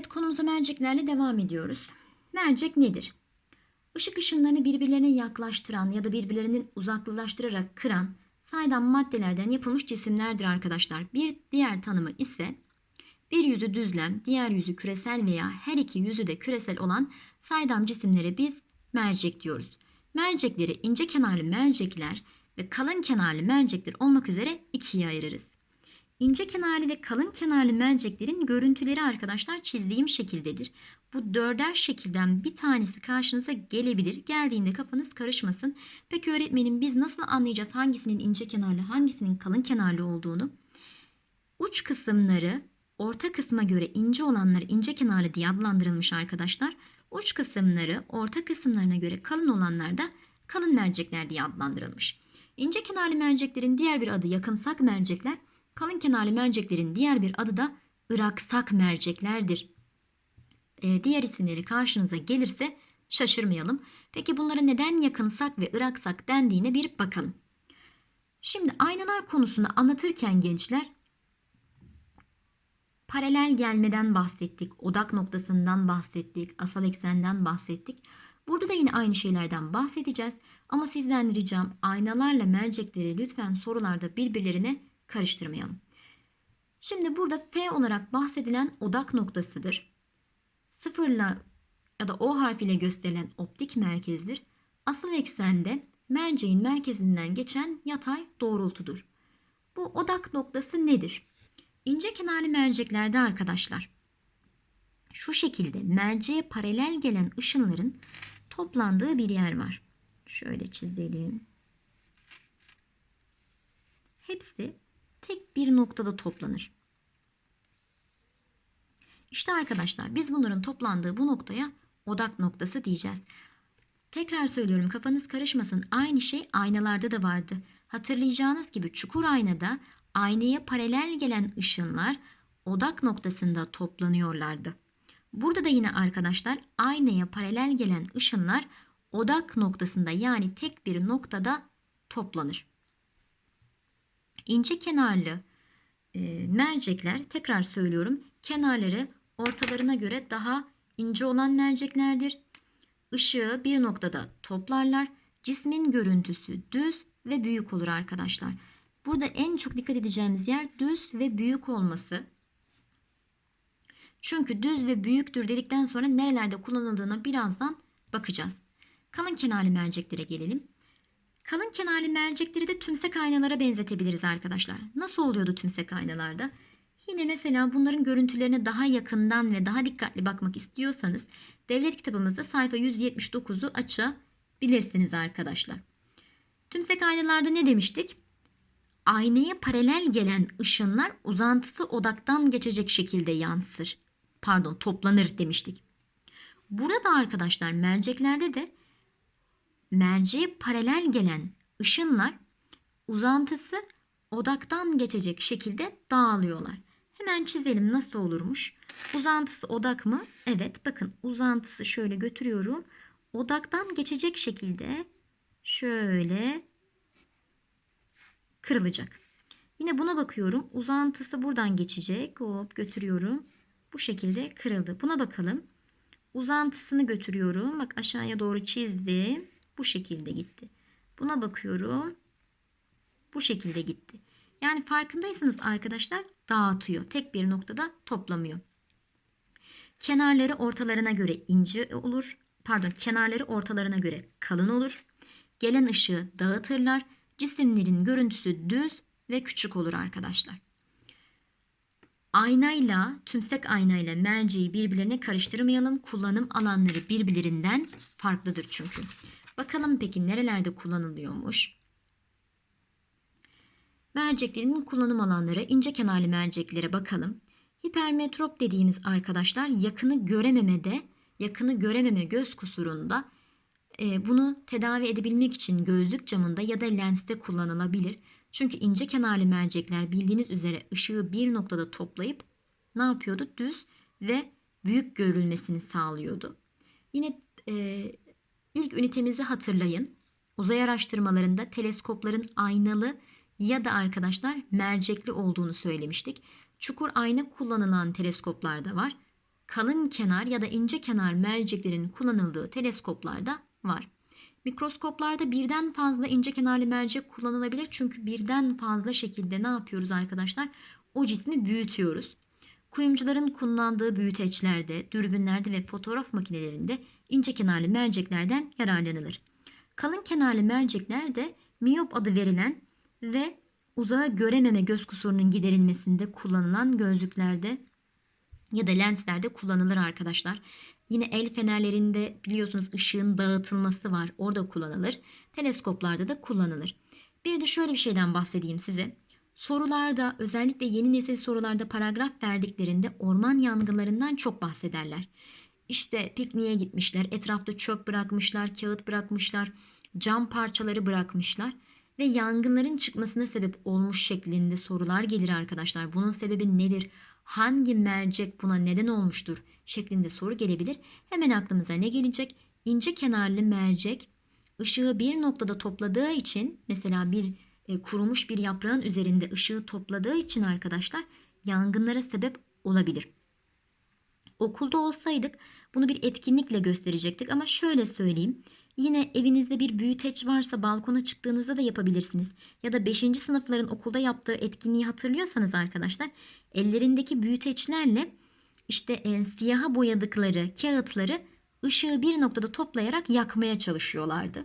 Evet konumuza merceklerle devam ediyoruz. Mercek nedir? Işık ışınlarını birbirlerine yaklaştıran ya da birbirlerinin uzaklaştırarak kıran saydam maddelerden yapılmış cisimlerdir arkadaşlar. Bir diğer tanımı ise bir yüzü düzlem, diğer yüzü küresel veya her iki yüzü de küresel olan saydam cisimlere biz mercek diyoruz. Mercekleri ince kenarlı mercekler ve kalın kenarlı mercekler olmak üzere ikiye ayırırız. İnce kenarlı ve kalın kenarlı merceklerin görüntüleri arkadaşlar çizdiğim şekildedir. Bu dörder şekilden bir tanesi karşınıza gelebilir. Geldiğinde kafanız karışmasın. Peki öğretmenim biz nasıl anlayacağız hangisinin ince kenarlı hangisinin kalın kenarlı olduğunu? Uç kısımları orta kısma göre ince olanlar ince kenarlı diye adlandırılmış arkadaşlar. Uç kısımları orta kısımlarına göre kalın olanlar da kalın mercekler diye adlandırılmış. İnce kenarlı merceklerin diğer bir adı yakınsak mercekler, kalın kenarlı merceklerin diğer bir adı da ıraksak merceklerdir. Ee, diğer isimleri karşınıza gelirse şaşırmayalım. Peki bunlara neden yakınsak ve ıraksak dendiğine bir bakalım. Şimdi aynalar konusunu anlatırken gençler paralel gelmeden bahsettik, odak noktasından bahsettik, asal eksenden bahsettik. Burada da yine aynı şeylerden bahsedeceğiz ama sizden ricam aynalarla mercekleri lütfen sorularda birbirlerine karıştırmayalım. Şimdi burada F olarak bahsedilen odak noktasıdır. Sıfırla ya da O harfiyle gösterilen optik merkezdir. Asal eksende merceğin merkezinden geçen yatay doğrultudur. Bu odak noktası nedir? İnce kenarlı merceklerde arkadaşlar şu şekilde merceğe paralel gelen ışınların toplandığı bir yer var. Şöyle çizelim. Hepsi tek bir noktada toplanır. İşte arkadaşlar biz bunların toplandığı bu noktaya odak noktası diyeceğiz. Tekrar söylüyorum kafanız karışmasın. Aynı şey aynalarda da vardı. Hatırlayacağınız gibi çukur aynada aynaya paralel gelen ışınlar odak noktasında toplanıyorlardı. Burada da yine arkadaşlar aynaya paralel gelen ışınlar odak noktasında yani tek bir noktada toplanır. İnce kenarlı e, mercekler tekrar söylüyorum kenarları ortalarına göre daha ince olan merceklerdir. Işığı bir noktada toplarlar. Cismin görüntüsü düz ve büyük olur arkadaşlar. Burada en çok dikkat edeceğimiz yer düz ve büyük olması. Çünkü düz ve büyüktür dedikten sonra nerelerde kullanıldığına birazdan bakacağız. Kalın kenarlı merceklere gelelim. Kalın kenarlı mercekleri de tümsek aynalara benzetebiliriz arkadaşlar. Nasıl oluyordu tümsek aynalarda? Yine mesela bunların görüntülerine daha yakından ve daha dikkatli bakmak istiyorsanız devlet kitabımızda sayfa 179'u açabilirsiniz arkadaşlar. Tümsek aynalarda ne demiştik? Aynaya paralel gelen ışınlar uzantısı odaktan geçecek şekilde yansır. Pardon toplanır demiştik. Burada arkadaşlar merceklerde de merceğe paralel gelen ışınlar uzantısı odaktan geçecek şekilde dağılıyorlar. Hemen çizelim nasıl olurmuş. Uzantısı odak mı? Evet bakın uzantısı şöyle götürüyorum. Odaktan geçecek şekilde şöyle kırılacak. Yine buna bakıyorum. Uzantısı buradan geçecek. Hop götürüyorum. Bu şekilde kırıldı. Buna bakalım. Uzantısını götürüyorum. Bak aşağıya doğru çizdim. Bu şekilde gitti. Buna bakıyorum. Bu şekilde gitti. Yani farkındaysanız arkadaşlar dağıtıyor. Tek bir noktada toplamıyor. Kenarları ortalarına göre ince olur. Pardon kenarları ortalarına göre kalın olur. Gelen ışığı dağıtırlar. Cisimlerin görüntüsü düz ve küçük olur arkadaşlar. Aynayla, tümsek aynayla merceği birbirlerine karıştırmayalım. Kullanım alanları birbirlerinden farklıdır çünkü. Bakalım peki nerelerde kullanılıyormuş? Merceklerin kullanım alanları ince kenarlı merceklere bakalım. Hipermetrop dediğimiz arkadaşlar yakını görememede, yakını görememe göz kusurunda e, bunu tedavi edebilmek için gözlük camında ya da lenste kullanılabilir. Çünkü ince kenarlı mercekler bildiğiniz üzere ışığı bir noktada toplayıp ne yapıyordu? Düz ve büyük görülmesini sağlıyordu. Yine e, ilk ünitemizi hatırlayın. Uzay araştırmalarında teleskopların aynalı ya da arkadaşlar mercekli olduğunu söylemiştik. Çukur ayna kullanılan teleskoplar da var. kalın kenar ya da ince kenar merceklerin kullanıldığı teleskoplarda var. Mikroskoplarda birden fazla ince kenarlı mercek kullanılabilir. Çünkü birden fazla şekilde ne yapıyoruz arkadaşlar? O cismi büyütüyoruz. Kuyumcuların kullandığı büyüteçlerde, dürbünlerde ve fotoğraf makinelerinde ince kenarlı merceklerden yararlanılır. Kalın kenarlı mercekler de miyop adı verilen ve uzağa görememe göz kusurunun giderilmesinde kullanılan gözlüklerde ya da lenslerde kullanılır arkadaşlar. Yine el fenerlerinde biliyorsunuz ışığın dağıtılması var. Orada kullanılır. Teleskoplarda da kullanılır. Bir de şöyle bir şeyden bahsedeyim size. Sorularda özellikle yeni nesil sorularda paragraf verdiklerinde orman yangınlarından çok bahsederler. İşte pikniğe gitmişler, etrafta çöp bırakmışlar, kağıt bırakmışlar, cam parçaları bırakmışlar ve yangınların çıkmasına sebep olmuş şeklinde sorular gelir arkadaşlar. Bunun sebebi nedir? Hangi mercek buna neden olmuştur? şeklinde soru gelebilir. Hemen aklımıza ne gelecek? İnce kenarlı mercek ışığı bir noktada topladığı için mesela bir e, kurumuş bir yaprağın üzerinde ışığı topladığı için arkadaşlar yangınlara sebep olabilir. Okulda olsaydık bunu bir etkinlikle gösterecektik ama şöyle söyleyeyim. Yine evinizde bir büyüteç varsa balkona çıktığınızda da yapabilirsiniz. Ya da 5. sınıfların okulda yaptığı etkinliği hatırlıyorsanız arkadaşlar ellerindeki büyüteçlerle işte e, siyaha boyadıkları kağıtları ışığı bir noktada toplayarak yakmaya çalışıyorlardı.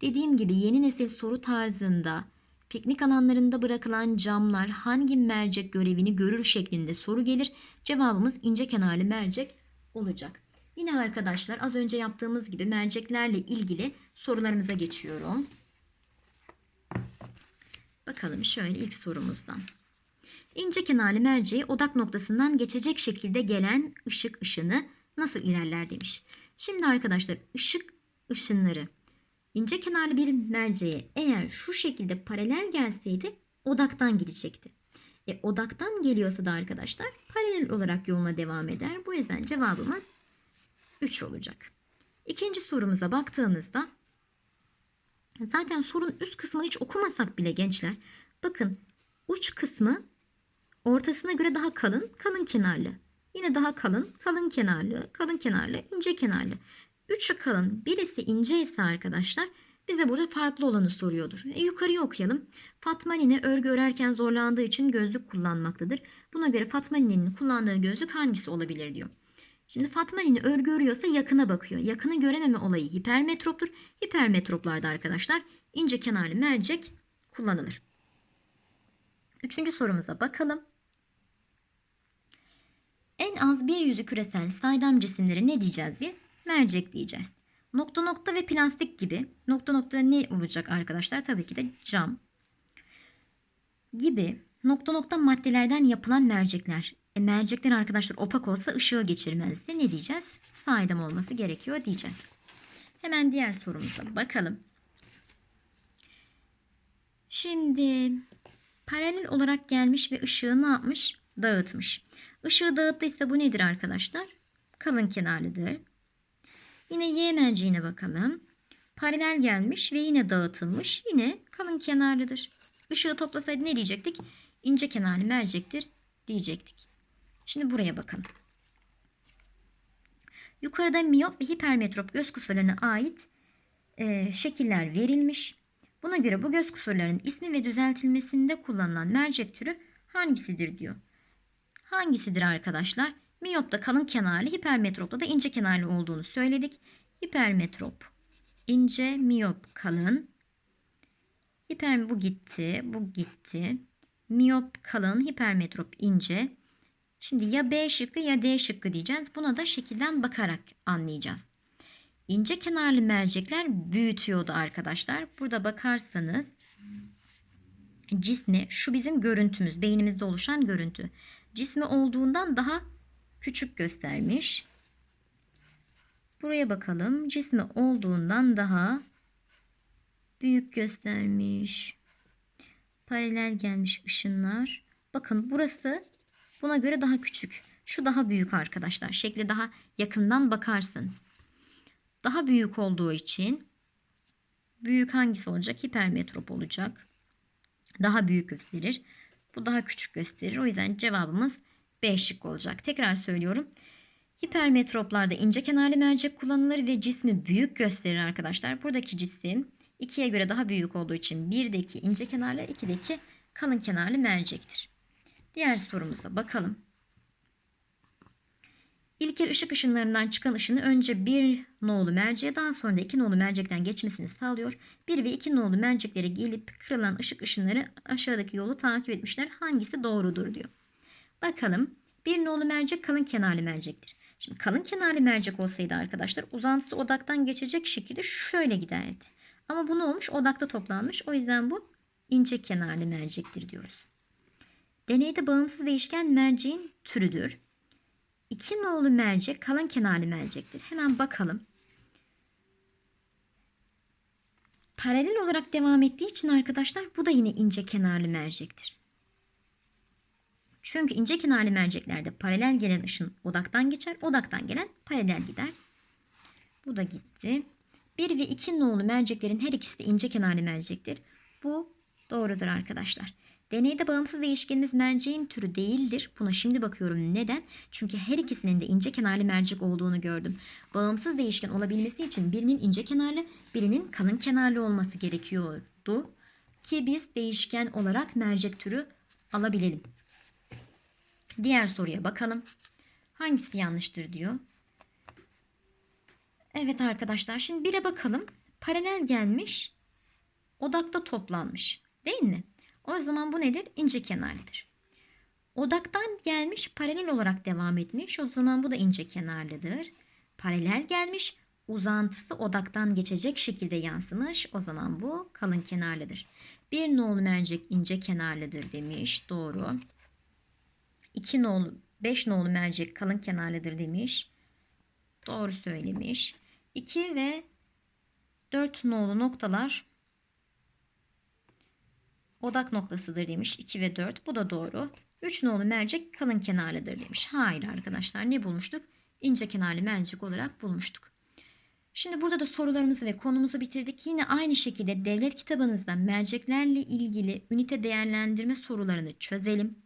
Dediğim gibi yeni nesil soru tarzında piknik alanlarında bırakılan camlar hangi mercek görevini görür şeklinde soru gelir. Cevabımız ince kenarlı mercek olacak. Yine arkadaşlar az önce yaptığımız gibi merceklerle ilgili sorularımıza geçiyorum. Bakalım şöyle ilk sorumuzdan. İnce kenarlı merceği odak noktasından geçecek şekilde gelen ışık ışını nasıl ilerler demiş. Şimdi arkadaşlar ışık ışınları ince kenarlı bir merceğe eğer şu şekilde paralel gelseydi odaktan gidecekti. E, odaktan geliyorsa da arkadaşlar paralel olarak yoluna devam eder. Bu yüzden cevabımız 3 olacak. İkinci sorumuza baktığımızda zaten sorun üst kısmını hiç okumasak bile gençler bakın uç kısmı ortasına göre daha kalın, kalın kenarlı. Yine daha kalın, kalın kenarlı, kalın kenarlı, ince kenarlı. Üçü kalın, birisi ince ise arkadaşlar bize burada farklı olanı soruyordur. E, yukarıya okuyalım. Fatma Nine örgü örerken zorlandığı için gözlük kullanmaktadır. Buna göre Fatma Nine'nin kullandığı gözlük hangisi olabilir diyor. Şimdi Fatma Nine örgü örüyorsa yakına bakıyor. Yakını görememe olayı hipermetroptur. Hipermetroplarda arkadaşlar ince kenarlı mercek kullanılır. Üçüncü sorumuza bakalım. En az bir yüzü küresel saydam cisimleri ne diyeceğiz biz? Mercek diyeceğiz. Nokta nokta ve plastik gibi. Nokta nokta ne olacak arkadaşlar? Tabii ki de cam. Gibi nokta nokta maddelerden yapılan mercekler. E, mercekler arkadaşlar opak olsa ışığı geçirmezdi. Ne diyeceğiz? Saydam olması gerekiyor diyeceğiz. Hemen diğer sorumuza bakalım. Şimdi paralel olarak gelmiş ve ışığı ne yapmış? Dağıtmış. Işığı dağıttıysa bu nedir arkadaşlar? Kalın kenarlıdır. Yine Y merceğine bakalım. Paralel gelmiş ve yine dağıtılmış. Yine kalın kenarlıdır. Işığı toplasaydı ne diyecektik? İnce kenarlı mercektir diyecektik. Şimdi buraya bakalım. Yukarıda miyop ve hipermetrop göz kusurlarına ait e, şekiller verilmiş. Buna göre bu göz kusurlarının ismi ve düzeltilmesinde kullanılan mercek türü hangisidir diyor. Hangisidir arkadaşlar? Miyopta kalın kenarlı, hipermetropta da ince kenarlı olduğunu söyledik. Hipermetrop ince, miyop kalın. Hiper bu gitti, bu gitti. Miyop kalın, hipermetrop ince. Şimdi ya B şıkkı ya D şıkkı diyeceğiz. Buna da şekilden bakarak anlayacağız. İnce kenarlı mercekler büyütüyordu arkadaşlar. Burada bakarsanız cismi şu bizim görüntümüz, beynimizde oluşan görüntü. Cismi olduğundan daha küçük göstermiş. Buraya bakalım. Cismi olduğundan daha büyük göstermiş. Paralel gelmiş ışınlar. Bakın burası buna göre daha küçük. Şu daha büyük arkadaşlar. Şekli daha yakından bakarsanız. Daha büyük olduğu için büyük hangisi olacak? Hipermetrop olacak. Daha büyük gösterir. Bu daha küçük gösterir. O yüzden cevabımız B olacak. Tekrar söylüyorum. Hipermetroplarda ince kenarlı mercek kullanılır ve cismi büyük gösterir arkadaşlar. Buradaki cisim 2'ye göre daha büyük olduğu için 1'deki ince kenarlı 2'deki kalın kenarlı mercektir. Diğer sorumuza bakalım. İlker ışık ışınlarından çıkan ışını önce bir nolu merceğe daha sonra da iki nolu mercekten geçmesini sağlıyor. 1 ve 2 nolu merceklere gelip kırılan ışık ışınları aşağıdaki yolu takip etmişler. Hangisi doğrudur diyor. Bakalım. Bir nolu mercek kalın kenarlı mercektir. Şimdi kalın kenarlı mercek olsaydı arkadaşlar uzantısı odaktan geçecek şekilde şöyle giderdi. Ama bu ne olmuş? Odakta toplanmış. O yüzden bu ince kenarlı mercektir diyoruz. Deneyde bağımsız değişken merceğin türüdür. İki nolu mercek kalın kenarlı mercektir. Hemen bakalım. Paralel olarak devam ettiği için arkadaşlar bu da yine ince kenarlı mercektir. Çünkü ince kenarlı merceklerde paralel gelen ışın odaktan geçer. Odaktan gelen paralel gider. Bu da gitti. 1 ve 2 nolu merceklerin her ikisi de ince kenarlı mercektir. Bu doğrudur arkadaşlar. Deneyde bağımsız değişkenimiz merceğin türü değildir. Buna şimdi bakıyorum. Neden? Çünkü her ikisinin de ince kenarlı mercek olduğunu gördüm. Bağımsız değişken olabilmesi için birinin ince kenarlı, birinin kalın kenarlı olması gerekiyordu. Ki biz değişken olarak mercek türü alabilelim. Diğer soruya bakalım. Hangisi yanlıştır diyor. Evet arkadaşlar şimdi bire bakalım. Paralel gelmiş. Odakta toplanmış. Değil mi? O zaman bu nedir? İnce kenarlıdır. Odaktan gelmiş paralel olarak devam etmiş. O zaman bu da ince kenarlıdır. Paralel gelmiş uzantısı odaktan geçecek şekilde yansımış. O zaman bu kalın kenarlıdır. Bir nolu mercek ince kenarlıdır demiş. Doğru. 2 nolu 5 nolu mercek kalın kenarlıdır demiş. Doğru söylemiş. 2 ve 4 nolu noktalar odak noktasıdır demiş. 2 ve 4. Bu da doğru. 3 nolu mercek kalın kenarlıdır demiş. Hayır arkadaşlar ne bulmuştuk? İnce kenarlı mercek olarak bulmuştuk. Şimdi burada da sorularımızı ve konumuzu bitirdik. Yine aynı şekilde devlet kitabınızda merceklerle ilgili ünite değerlendirme sorularını çözelim.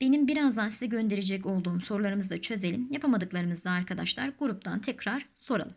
Benim birazdan size gönderecek olduğum sorularımızı da çözelim. Yapamadıklarımızı da arkadaşlar gruptan tekrar soralım.